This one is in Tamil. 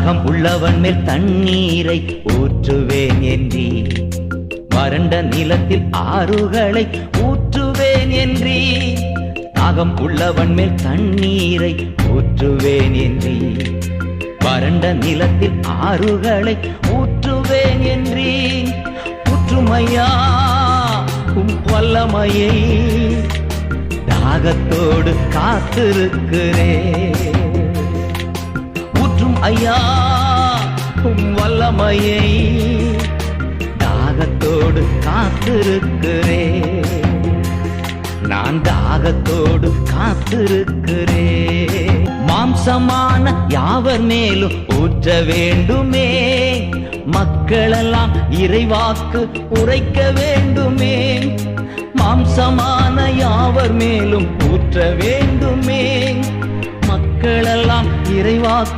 தாகம் உள்ளவன் மேல் தண்ணீரை ஊற்றுவேன் என்றி. வறண்ட நிலத்தில் ஆறுகளை ஊற்றுவேன் என்றி. தாகம் உள்ளவன் மேல் தண்ணீரை ஊற்றுவேன் என்றி. வறண்ட நிலத்தில் ஆறுகளை ஊற்றுவேன் என்றீ. ஊற்றுமையா உம் வல்லமையை தாகத்தோடு காத்திருக்கிறேன். ஐயா உம் வல்லமையை தாகத்தோடு காத்திருக்கிறேன். நான் தாகத்தோடு காத்திருக்கிறே மாம்சமான யாவர் மேலும் ஊற்ற வேண்டுமே? மக்களெல்லாம் இறைவாக்கு உரைக்க வேண்டுமே? மாம்சமான யாவர் மேலும் ஊற்ற வேண்டுமே? மக்களெல்லாம் இறைவாக்கு